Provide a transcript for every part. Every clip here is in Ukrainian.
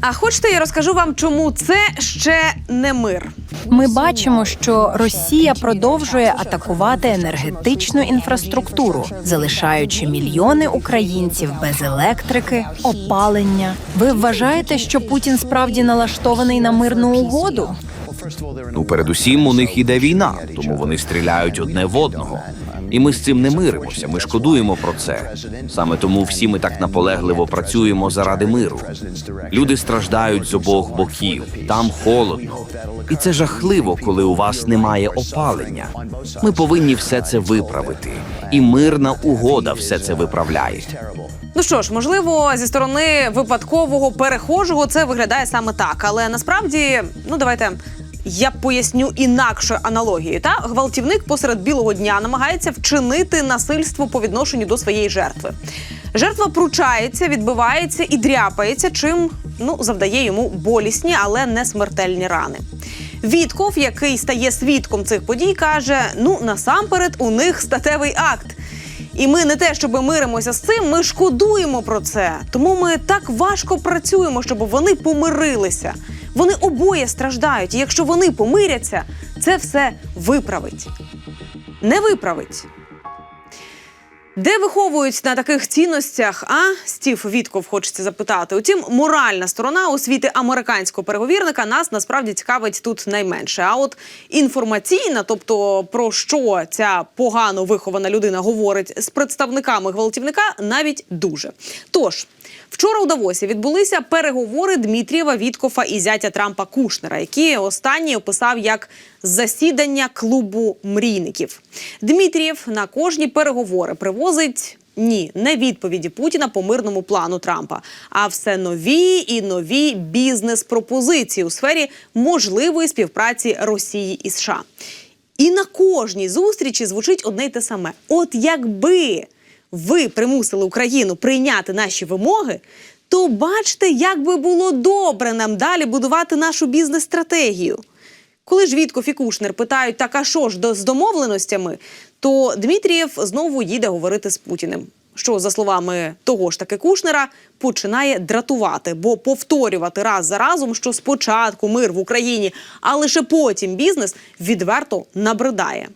А хочете, я розкажу вам, чому це ще не мир. Ми бачимо, що Росія продовжує атакувати енергетичну інфраструктуру, залишаючи мільйони українців без електрики, опалення. Ви вважаєте, що Путін справді налаштований на мирну угоду? Ну, передусім, у них іде війна, тому вони стріляють одне в одного. І ми з цим не миримося. Ми шкодуємо про це. Саме тому всі ми так наполегливо працюємо заради миру. Люди страждають з обох боків. Там холодно. І це жахливо, коли у вас немає опалення. Ми повинні все це виправити. І мирна угода все це виправляє. Ну що ж, можливо, зі сторони випадкового перехожого це виглядає саме так, але насправді, ну давайте. Я поясню інакше аналогію. Та гвалтівник посеред білого дня намагається вчинити насильство по відношенню до своєї жертви. Жертва пручається, відбивається і дряпається, чим ну завдає йому болісні, але не смертельні рани. Вітков, який стає свідком цих подій, каже: ну насамперед у них статевий акт. І ми не те, щоб миримося з цим, ми шкодуємо про це. Тому ми так важко працюємо, щоб вони помирилися. Вони обоє страждають. І якщо вони помиряться, це все виправить. Не виправить. Де виховують на таких цінностях? А Стів Вітков хочеться запитати. Утім, моральна сторона освіти американського переговірника нас насправді цікавить тут найменше. А от інформаційна, тобто про що ця погано вихована людина говорить з представниками гвалтівника, навіть дуже. Тож. Вчора у Давосі відбулися переговори Дмитрієва, Віткофа і зятя Трампа Кушнера, які останній описав як засідання клубу мрійників. Дмитрієв на кожні переговори привозить. Ні, не відповіді Путіна по мирному плану Трампа, а все нові і нові бізнес-пропозиції у сфері можливої співпраці Росії і США. І на кожній зустрічі звучить одне й те саме: от якби ви примусили Україну прийняти наші вимоги, то бачите, як би було добре нам далі будувати нашу бізнес-стратегію. Коли ж Вітков і Кушнер питають, так а що ж до- з домовленостями, то Дмитрієв знову їде говорити з Путіним. Що, за словами того ж таки Кушнера, починає дратувати, бо повторювати раз за разом, що спочатку мир в Україні, а лише потім бізнес відверто набридає.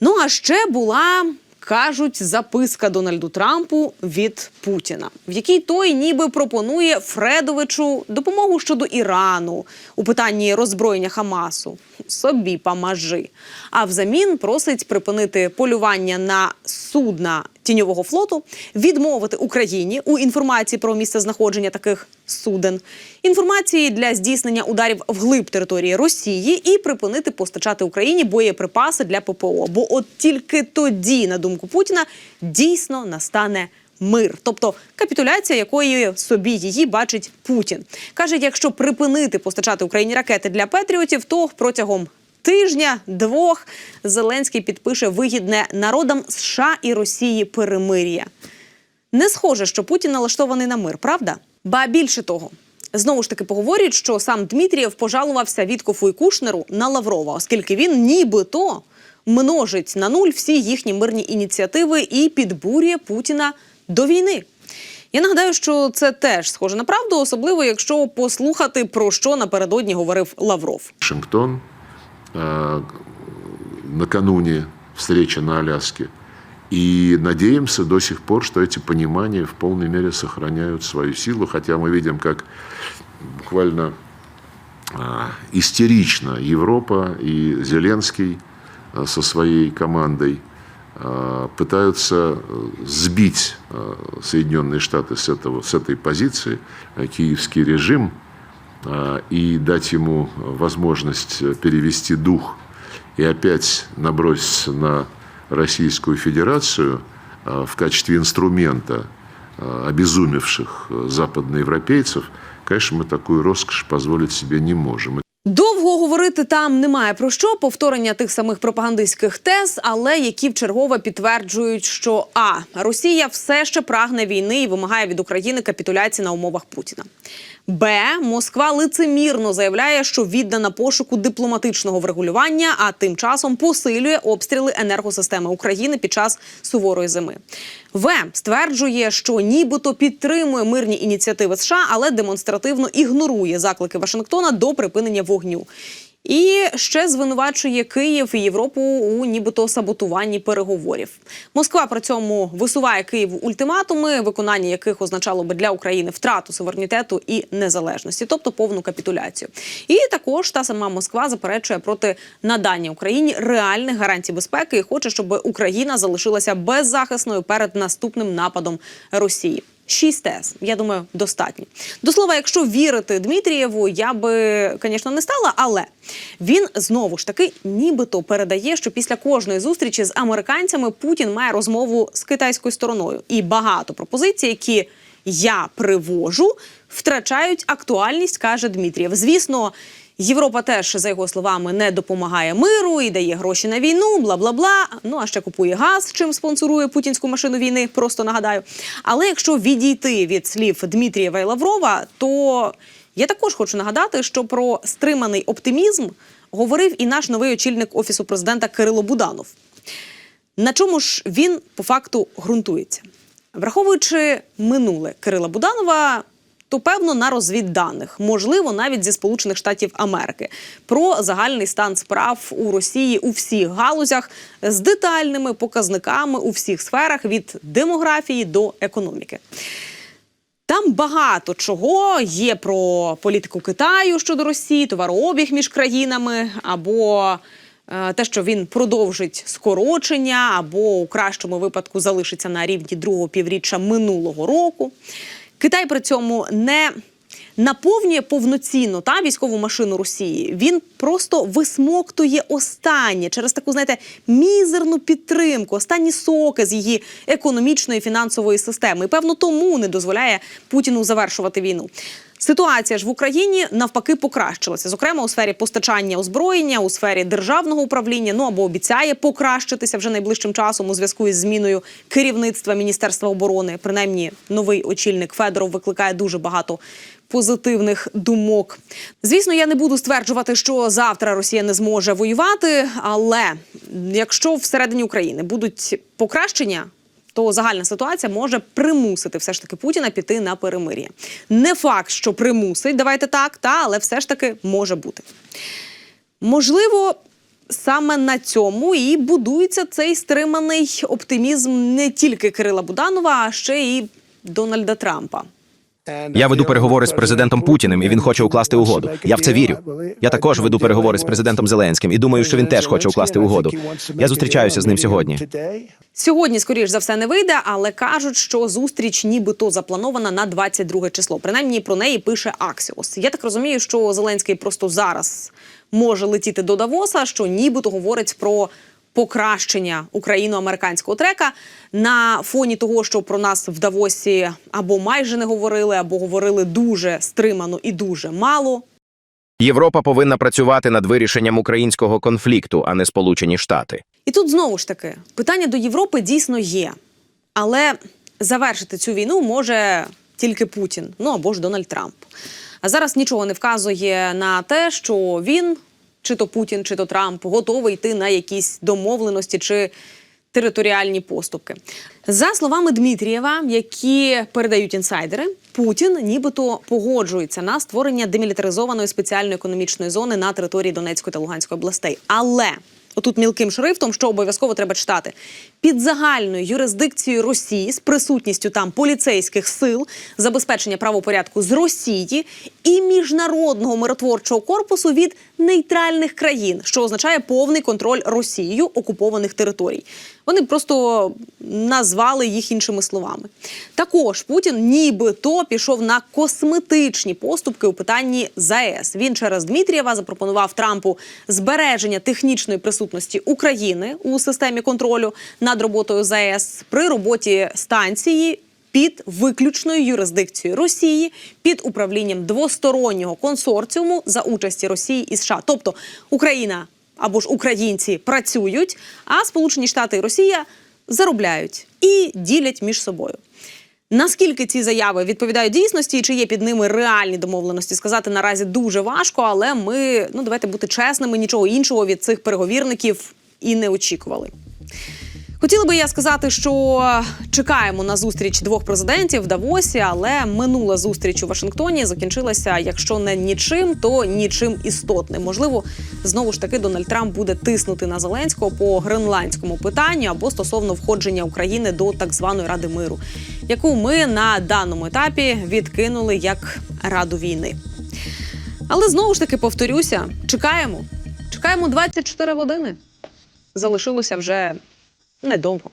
Ну а ще була. Кажуть, записка Дональду Трампу від Путіна, в якій той ніби пропонує Фредовичу допомогу щодо Ірану у питанні роззброєння Хамасу. Собі памажи. А взамін просить припинити полювання на судна тіньового флоту, відмовити Україні у інформації про місце знаходження таких суден, інформації для здійснення ударів вглиб території Росії і припинити постачати Україні боєприпаси для ППО. Бо от тільки тоді, на думку Путіна, дійсно настане. Мир, тобто капітуляція, якої собі її бачить Путін, каже: якщо припинити постачати Україні ракети для Петріотів, то протягом тижня двох Зеленський підпише вигідне народам США і Росії перемир'я. Не схоже, що Путін налаштований на мир, правда? Ба більше того. Знову ж таки поговорюють, що сам Дмитрієв пожалувався Віткофу і Кушнеру на Лаврова, оскільки він нібито множить на нуль всі їхні мирні ініціативи і підбурює Путіна до війни. Я нагадаю, що це теж схоже на правду, особливо якщо послухати про що напередодні говорив Лавров. Вашингтон накануне встречи на Аляске. И надеемся до сих пор, что эти понимания в полной мере сохраняют свою силу, хотя мы видим, как буквально а, истерично Европа и Зеленский а, со своей командой пытаются э, сбить Соединенные Штаты с, этого, с этой позиции. Киевский режим и дать ему возможность перевести дух и опять наброситься на Российскую Федерацию а, в качестве инструмента а, обезумевших э, западноевропейцев, конечно, мы такую роскошь позволить себе не можем. Довго говорити там немає про що повторення тих самих пропагандистських тез, але які вчергове підтверджують, що а Росія все ще прагне війни і вимагає від України капітуляції на умовах Путіна. Б. Москва лицемірно заявляє, що віддана пошуку дипломатичного врегулювання, а тим часом посилює обстріли енергосистеми України під час суворої зими. В стверджує, що нібито підтримує мирні ініціативи США, але демонстративно ігнорує заклики Вашингтона до припинення вогню. І ще звинувачує Київ і Європу у нібито саботуванні переговорів. Москва при цьому висуває Києву ультиматуми, виконання яких означало би для України втрату суверенітету і незалежності, тобто повну капітуляцію. І також та сама Москва заперечує проти надання Україні реальних гарантій безпеки і хоче, щоб Україна залишилася беззахисною перед наступним нападом Росії. Шість тез, я думаю, достатньо. До слова, якщо вірити Дмитрієву, я би, звісно, не стала, але він знову ж таки нібито передає, що після кожної зустрічі з американцями Путін має розмову з китайською стороною. І багато пропозицій, які я привожу, втрачають актуальність, каже Дмитрієв. Звісно. Європа теж, за його словами, не допомагає миру і дає гроші на війну, бла бла бла. Ну а ще купує газ, чим спонсорує путінську машину війни. Просто нагадаю. Але якщо відійти від слів Дмитрієва і Лаврова, то я також хочу нагадати, що про стриманий оптимізм говорив і наш новий очільник офісу президента Кирило Буданов. На чому ж він по факту ґрунтується? Враховуючи минуле Кирила Буданова, то певно на розвідданих, можливо, навіть зі Сполучених Штатів Америки, про загальний стан справ у Росії у всіх галузях з детальними показниками у всіх сферах від демографії до економіки. Там багато чого є про політику Китаю щодо Росії, товарообіг між країнами, або е, те, що він продовжить скорочення, або у кращому випадку залишиться на рівні другого півріччя минулого року. Китай при цьому не наповнює повноцінно та військову машину Росії. Він просто висмоктує останнє через таку, знаєте, мізерну підтримку, останні соки з її економічної і фінансової системи. І певно, тому не дозволяє Путіну завершувати війну. Ситуація ж в Україні навпаки покращилася, зокрема у сфері постачання озброєння, у сфері державного управління. Ну або обіцяє покращитися вже найближчим часом у зв'язку із зміною керівництва Міністерства оборони. Принаймні, новий очільник Федоров викликає дуже багато позитивних думок. Звісно, я не буду стверджувати, що завтра Росія не зможе воювати, але якщо всередині України будуть покращення. То загальна ситуація може примусити все ж таки Путіна піти на перемир'я. Не факт, що примусить, давайте так, та але все ж таки може бути. Можливо, саме на цьому і будується цей стриманий оптимізм не тільки Кирила Буданова, а ще й Дональда Трампа. Я веду переговори з президентом Путіним, і він хоче укласти угоду. Я в це вірю. Я також веду переговори з президентом Зеленським і думаю, що він теж хоче укласти угоду. Я зустрічаюся з ним сьогодні. Сьогодні, скоріш за все, не вийде, але кажуть, що зустріч нібито запланована на 22 число. Принаймні про неї пише Аксіос. Я так розумію, що Зеленський просто зараз може летіти до Давоса, що нібито говорить про покращення україно-американського трека на фоні того, що про нас в Давосі або майже не говорили, або говорили дуже стримано і дуже мало. Європа повинна працювати над вирішенням українського конфлікту, а не Сполучені Штати. І тут знову ж таки питання до Європи дійсно є. Але завершити цю війну може тільки Путін, ну або ж Дональд Трамп. А зараз нічого не вказує на те, що він, чи то Путін, чи то Трамп, готовий йти на якісь домовленості чи територіальні поступки. За словами Дмитрієва, які передають інсайдери, Путін нібито погоджується на створення демілітаризованої спеціальної економічної зони на території Донецької та Луганської областей. Але отут мілким шрифтом, що обов'язково треба читати, під загальною юрисдикцією Росії з присутністю там поліцейських сил, забезпечення правопорядку з Росії і міжнародного миротворчого корпусу від нейтральних країн, що означає повний контроль Росією окупованих територій. Вони просто назвали їх іншими словами. Також Путін нібито пішов на косметичні поступки у питанні ЗАЕС. Він через Дмитрієва запропонував Трампу збереження технічної присутності України у системі контролю над роботою ЗАЕС при роботі станції. під виключною юрисдикцією Росії, під управлінням двостороннього консорціуму за участі Росії і США. Тобто Україна або ж українці працюють, а Сполучені Штати і Росія заробляють і ділять між собою. Наскільки ці заяви відповідають дійсності, і чи є під ними реальні домовленості, сказати наразі дуже важко, але ми ну давайте бути чесними, нічого іншого від цих переговірників і не очікували. Хотіла би я сказати, що чекаємо на зустріч двох президентів в Давосі, але минула зустріч у Вашингтоні закінчилася, якщо не нічим, то нічим істотним. Можливо, знову ж таки Дональд Трамп буде тиснути на Зеленського по гренландському питанню або стосовно входження України до так званої Ради миру, яку ми на даному етапі відкинули як раду війни. Але знову ж таки повторюся: чекаємо. Чекаємо 24 години. Залишилося вже não é Nedovo.